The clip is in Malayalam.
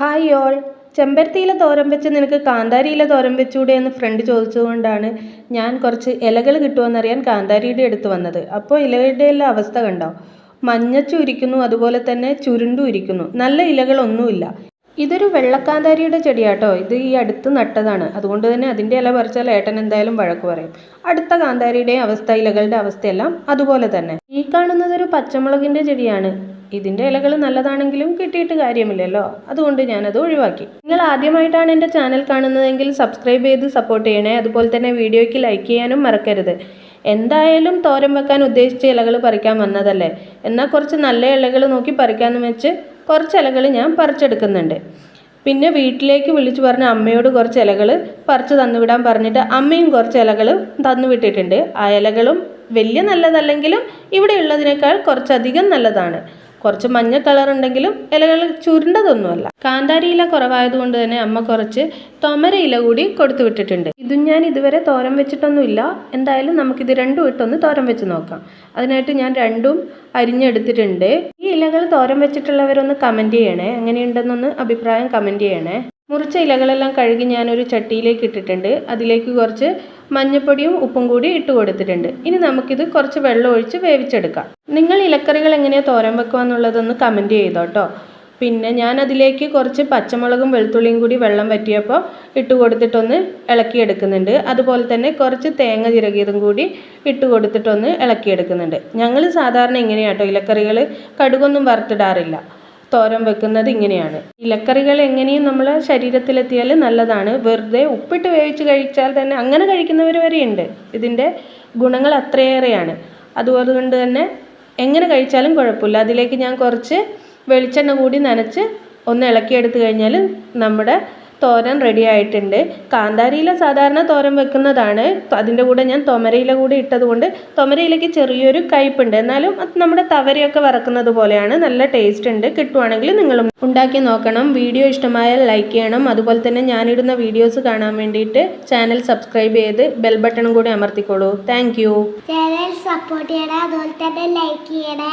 ഹായ് ഓൾ ചെമ്പരത്തിയിലെ തോരൻ വെച്ച് നിനക്ക് കാന്താരിയിലെ തോരൻ വെച്ചൂടെ എന്ന് ഫ്രണ്ട് ചോദിച്ചതുകൊണ്ടാണ് ഞാൻ കുറച്ച് ഇലകൾ കിട്ടുമെന്നറിയാൻ കാന്താരിയുടെ അടുത്ത് വന്നത്. അപ്പോൾ ഇലകളുടെ എല്ലാം അവസ്ഥ കണ്ടോ? മഞ്ഞ ചുരിക്കുന്നു അതുപോലെ തന്നെ ചുരുണ്ടും ഇരിക്കുന്നു. നല്ല ഇലകളൊന്നുമില്ല. ഇതൊരു വെള്ളക്കാന്താരിയുടെ ചെടിയാട്ടോ. ഇത് ഈ അടുത്ത് നട്ടതാണ്. അതുകൊണ്ട് തന്നെ അതിന്റെ ഇല പറിച്ചാൽ ഏട്ടൻ എന്തായാലും വഴക്ക് പറയും. അടുത്ത കാന്താരിയുടെയും അവസ്ഥ ഇലകളുടെ അവസ്ഥയെല്ലാം അതുപോലെ തന്നെ. ഈ കാണുന്നത് ഒരു പച്ചമുളകിന്റെ ചെടിയാണ്. ഇതിന്റെ ഇലകൾ നല്ലതാണെങ്കിലും കിട്ടിയിട്ട് കാര്യമില്ലല്ലോ. അതുകൊണ്ട് ഞാനത് ഒഴിവാക്കി. നിങ്ങൾ ആദ്യമായിട്ടാണ് എന്റെ ചാനൽ കാണുന്നതെങ്കിൽ സബ്സ്ക്രൈബ് ചെയ്ത് സപ്പോർട്ട് ചെയ്യണേ. അതുപോലെ തന്നെ വീഡിയോയ്ക്ക് ലൈക്ക് ചെയ്യാനും മറക്കരുത്. എന്തായാലും തോരൻ വെക്കാൻ ഉദ്ദേശിച്ച ഇലകൾ പറിക്കാൻ വന്നതല്ലേ? എന്നാൽ കുറച്ച് നല്ല ഇലകൾ നോക്കി പറിക്കാമെന്ന് വെച്ച് കുറച്ച് ഇലകൾ ഞാൻ പറിച്ചെടുക്കുന്നുണ്ട്. പിന്നെ വീട്ടിലേക്ക് വിളിച്ചു പറഞ്ഞ അമ്മയോട് കുറച്ച് ഇലകൾ പറിച്ച് തന്നുവിടാൻ പറഞ്ഞിട്ട് അമ്മയും കുറച്ച് ഇലകൾ തന്നുവിട്ടിട്ടുണ്ട്. ആ ഇലകളും വലിയ നല്ലതല്ലെങ്കിലും ഇവിടെ ഉള്ളതിനേക്കാൾ കുറച്ചധികം നല്ലതാണ്. കുറച്ച് മഞ്ഞ കളർ ഉണ്ടെങ്കിലും ഇലകൾ ചുരുണ്ടതൊന്നുമല്ല. കാന്താരി ഇല കുറവായതുകൊണ്ട് തന്നെ അമ്മ കുറച്ച് തൊമര ഇല കൂടി കൊടുത്തു വിട്ടിട്ടുണ്ട്. ഇതും ഞാൻ ഇതുവരെ തോരൻ വെച്ചിട്ടൊന്നുമില്ല. എന്തായാലും നമുക്കിത് രണ്ടും ഇട്ടൊന്ന് തോരൻ വെച്ച് നോക്കാം. അതിനായിട്ട് ഞാൻ രണ്ടും അരിഞ്ഞെടുത്തിട്ടുണ്ട്. ഈ ഇലകൾ തോരൻ വെച്ചിട്ടുള്ളവരൊന്ന് കമന്റ് ചെയ്യണേ. എങ്ങനെയുണ്ടെന്നൊന്ന് അഭിപ്രായം കമന്റ് ചെയ്യണേ. മുറിച്ച ഇലകളെല്ലാം കഴുകി ഞാനൊരു ചട്ടിയിലേക്ക് ഇട്ടിട്ടുണ്ട്. അതിലേക്ക് കുറച്ച് മഞ്ഞൾപ്പൊടിയും ഉപ്പും കൂടി ഇട്ട് കൊടുത്തിട്ടുണ്ട്. ഇനി നമുക്കിത് കുറച്ച് വെള്ളം ഒഴിച്ച് വേവിച്ചെടുക്കാം. നിങ്ങൾ ഇലക്കറികൾ എങ്ങനെയാണ് തോരൻ വെക്കുക എന്നുള്ളതൊന്ന് കമന്റ് ചെയ്തോട്ടോ പിന്നെ ഞാൻ അതിലേക്ക് കുറച്ച് പച്ചമുളകും വെളുത്തുള്ളിയും കൂടി വെള്ളം വറ്റിയപ്പോൾ ഇട്ട് കൊടുത്തിട്ടൊന്ന് ഇളക്കിയെടുക്കുന്നുണ്ട്. അതുപോലെ തന്നെ കുറച്ച് തേങ്ങ ചിരകിയതും കൂടി ഇട്ട് കൊടുത്തിട്ടൊന്ന് ഇളക്കിയെടുക്കുന്നുണ്ട്. ഞങ്ങൾ സാധാരണ ഇങ്ങനെയാട്ടോ ഇലക്കറികൾ കടുകൊന്നും വറുത്തിടാറില്ല. തോരൻ വെക്കുന്നത് ഇങ്ങനെയാണ്. ഇലക്കറികൾ എങ്ങനെയും നമ്മൾ ശരീരത്തിലെത്തിയാൽ നല്ലതാണ്. വെറുതെ ഉപ്പിട്ട് വേവിച്ച് കഴിച്ചാൽ തന്നെ അങ്ങനെ കഴിക്കുന്നവർ വരെയുണ്ട്. ഇതിന്റെ ഗുണങ്ങൾ അത്രയേറെയാണ്. അതുകൊണ്ട് തന്നെ എങ്ങനെ കഴിച്ചാലും കുഴപ്പമില്ല. അതിലേക്ക് ഞാൻ കുറച്ച് വെളിച്ചെണ്ണ കൂടി നനച്ച് ഒന്ന് ഇളക്കിയെടുത്ത് കഴിഞ്ഞാൽ നമ്മുടെ തോരൻ റെഡി ആയിട്ടുണ്ട്. കാന്താരിയില സാധാരണ തോരൻ വെക്കുന്നതാണ്. അതിന്റെ കൂടെ ഞാൻ തൊമരയില കൂടി ഇട്ടതുകൊണ്ട് തൊമരയിലയ്ക്ക് ചെറിയൊരു കയ്പുണ്ട് എന്നാലും നമ്മുടെ തവരയൊക്കെ വറക്കുന്നത് പോലെയാണ്. നല്ല ടേസ്റ്റ് ഉണ്ട്. കിട്ടുവാണെങ്കിൽ നിങ്ങളും ഉണ്ടാക്കി നോക്കണം. വീഡിയോ ഇഷ്ടമായാൽ ലൈക്ക് ചെയ്യണം. അതുപോലെ തന്നെ ഞാനിടുന്ന വീഡിയോസ് കാണാൻ വേണ്ടിയിട്ട് ചാനൽ സബ്സ്ക്രൈബ് ചെയ്ത് ബെൽ ബട്ടണും കൂടി അമർത്തിക്കോളൂ. താങ്ക് ചാനൽ സപ്പോർട്ട് ചെയ്യണം അതുപോലെ തന്നെ ലൈക്ക് ചെയ്യണേ.